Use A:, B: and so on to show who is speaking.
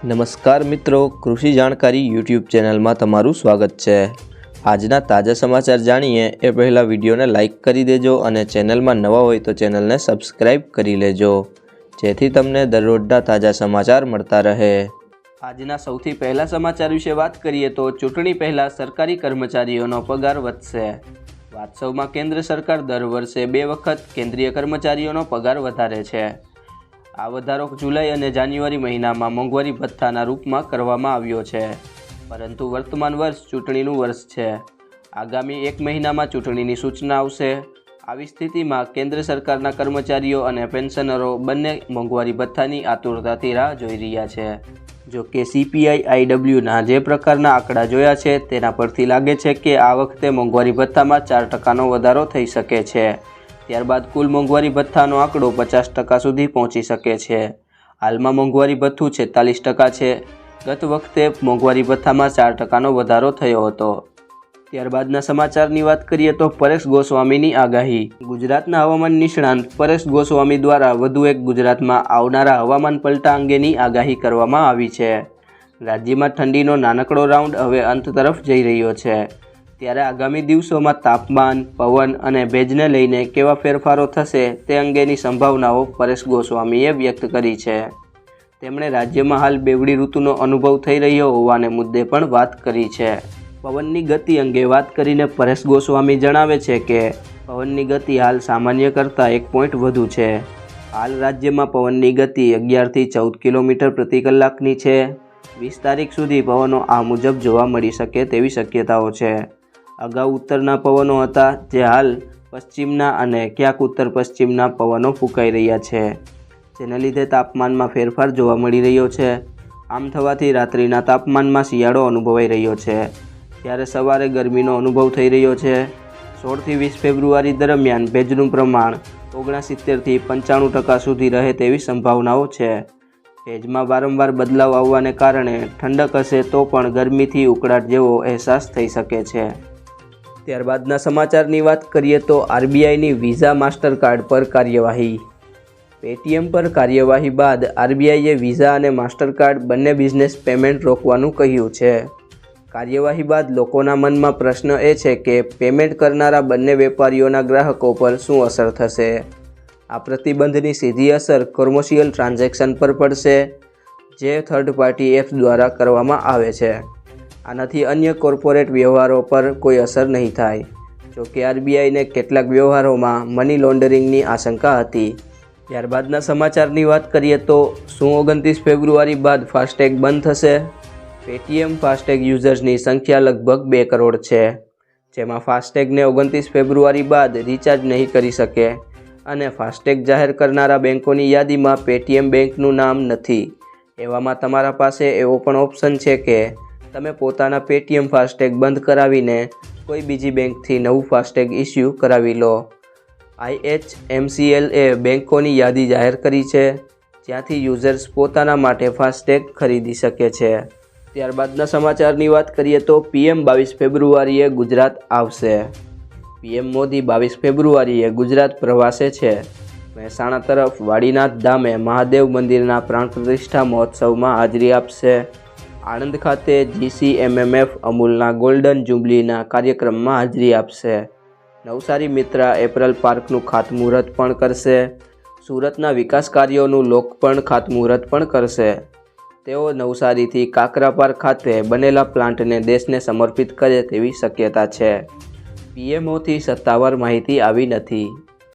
A: નમસ્કાર મિત્રો, કૃષિ જાણકારી યુટ્યુબ ચેનલમાં તમારું સ્વાગત છે. આજના તાજા સમાચાર જાણીએ એ પહેલાં વિડીયોને લાઇક કરી દેજો અને ચેનલમાં નવા હોય તો ચેનલને સબસ્ક્રાઈબ કરી લેજો, જેથી તમને દરરોજના તાજા સમાચાર મળતા રહે. આજના સૌથી પહેલા સમાચાર વિશે વાત કરીએ તો ચૂંટણી પહેલાં સરકારી કર્મચારીઓનો પગાર વધશે. વાસ્તવમાં કેન્દ્ર સરકાર દર વર્ષે બે વખત કેન્દ્રીય કર્મચારીઓનો પગાર વધારે છે. આ વધારો જુલાઈ અને જાન્યુઆરી મહિનામાં મોંઘવારી ભથ્થાના રૂપમાં કરવામાં આવ્યો છે. પરંતુ વર્તમાન વર્ષ ચૂંટણીનું વર્ષ છે. આગામી એક મહિનામાં ચૂંટણીની સૂચના આવશે. આવી સ્થિતિમાં કેન્દ્ર સરકારના કર્મચારીઓ અને પેન્શનરો બંને મોંઘવારી ભથ્થાની આતુરતાથી રાહ જોઈ રહ્યા છે. જો કે સીપીઆઈ આઈડબ્લ્યુના જે પ્રકારના આંકડા જોયા છે તેના પરથી લાગે છે કે આ વખતે મોંઘવારી ભથ્થામાં ચાર ટકાનો વધારો થઈ શકે છે. ત્યારબાદ કુલ મોંઘવારી ભથ્થાનો આંકડો પચાસ ટકા સુધી પહોંચી શકે છે. હાલમાં મોંઘવારી ભથ્થું છેતાલીસ ટકા છે. ગત વખતે મોંઘવારી ભથ્થામાં ચાર ટકાનો વધારો થયો હતો. ત્યારબાદના સમાચારની વાત કરીએ તો પરેશ ગોસ્વામીની આગાહી. ગુજરાતના હવામાન નિષ્ણાંત પરેશ ગોસ્વામી દ્વારા વધુ એક ગુજરાતમાં આવનારા હવામાન પલટા અંગેની આગાહી કરવામાં આવી છે. રાજ્યમાં ઠંડીનો નાનકડો રાઉન્ડ હવે અંત તરફ જઈ રહ્યો છે. ત્યારે આગામી દિવસોમાં તાપમાન, પવન અને ભેજને લઈને કેવા ફેરફારો થશે તે અંગેની સંભાવનાઓ પરેશ ગોસ્વામીએ વ્યક્ત કરી છે. તેમણે રાજ્યમાં હાલ બેવડી ઋતુનો અનુભવ થઈ રહ્યો હોવાને મુદ્દે પણ વાત કરી છે. પવનની ગતિ અંગે વાત કરીને પરેશ ગોસ્વામી જણાવે છે કે, પવનની ગતિ હાલ સામાન્ય કરતાં એક પોઈન્ટ વધુ છે. હાલ રાજ્યમાં પવનની ગતિ અગિયારથી ચૌદ કિલોમીટર પ્રતિ કલાકની છે. વીસ તારીખ સુધી પવનો આ મુજબ જોવા મળી શકે તેવી શક્યતાઓ છે. અગાઉ ઉત્તરના પવનો હતા, જે હાલ પશ્ચિમના અને ક્યાંક ઉત્તર પશ્ચિમના પવનો ફૂંકાઈ રહ્યા છે. જેને લીધે તાપમાનમાં ફેરફાર જોવા મળી રહ્યો છે. આમ થવાથી રાત્રિના તાપમાનમાં શિયાળો અનુભવાઈ રહ્યો છે. ત્યારે સવારે ગરમીનો અનુભવ થઈ રહ્યો છે. સોળથી વીસ ફેબ્રુઆરી દરમિયાન ભેજનું પ્રમાણ ઓગણસિત્તેરથી પંચાણું ટકા સુધી રહે તેવી સંભાવનાઓ છે. ભેજમાં વારંવાર બદલાવ આવવાને કારણે ઠંડક હશે તો પણ ગરમીથી ઉકળાટ જેવો અહેસાસ થઈ શકે છે. ત્યારબાદના સમાચારની વાત કરીએ તો આરબીઆઈની વિઝા માસ્ટરકાર્ડ પર કાર્યવાહી. પેટીએમ પર કાર્યવાહી બાદ આરબીઆઈએ વિઝા અને માસ્ટરકાર્ડ બંને બિઝનેસ પેમેન્ટ રોકવાનું કહ્યું છે. કાર્યવાહી બાદ લોકોના મનમાં પ્રશ્ન એ છે કે પેમેન્ટ કરનારા બંને વેપારીઓના ગ્રાહકો પર શું અસર થશે? આ પ્રતિબંધની સીધી અસર કોમર્શિયલ ટ્રાન્ઝેક્શન પર પડશે, જે થર્ડ પાર્ટી એપ્સ દ્વારા કરવામાં આવે છે. આનાથી અન્ય કોર્પોરેટ વ્યવહારો પર કોઈ અસર નહીં થાય. જોકે આરબીઆઈને કેટલાક વ્યવહારોમાં મની લોન્ડરિંગની આશંકા હતી. ત્યારબાદના સમાચારની વાત કરીએ તો શું ઓગણત્રીસ ફેબ્રુઆરી બાદ ફાસ્ટેગ બંધ થશે? પેટીએમ ફાસ્ટેગ યુઝર્સની સંખ્યા લગભગ બે કરોડ છે. જેમાં ફાસ્ટેગને ઓગણત્રીસ ફેબ્રુઆરી બાદ રિચાર્જ નહીં કરી શકે અને ફાસ્ટેગ જાહેર કરનારા બેંકોની યાદીમાં પેટીએમ બેંકનું નામ નથી. એવામાં તમારા પાસે એવો પણ ઓપ્શન છે કે તમે પોતાના પેટીએમ ફાસ્ટેગ બંધ કરાવીને કોઈ બીજી બેંકથી નવું ફાસ્ટેગ ઇસ્યુ કરાવી લો. આઈએચએમસીએલએ બેંકોની યાદી જાહેર કરી છે, જ્યાંથી યુઝર્સ પોતાના માટે ફાસ્ટેગ ખરીદી શકે છે. ત્યારબાદના સમાચારની વાત કરીએ તો પીએમ બાવીસ ફેબ્રુઆરીએ ગુજરાત આવશે. પીએમ મોદી બાવીસ ફેબ્રુઆરીએ ગુજરાત પ્રવાસે છે. મહેસાણા તરફ વાડીનાથ ધામે મહાદેવ મંદિરના પ્રાણ પ્રતિષ્ઠા મહોત્સવમાં હાજરી આપશે. આણંદ ખાતે જીસીએમએમએફ અમૂલના ગોલ્ડન જુબલીના કાર્યક્રમમાં હાજરી આપશે. નવસારી મિત્રા એપરલ પાર્કનું ખાતમુહૂર્ત પણ કરશે. સુરતના વિકાસ કાર્યોનું લોકપણ ખાતમુહૂર્ત પણ કરશે. તેઓ નવસારીથી કાકરાપાર ખાતે બનેલા પ્લાન્ટને દેશને સમર્પિત કરે તેવી શક્યતા છે. પીએમઓથી સત્તાવાર માહિતી આવી નથી.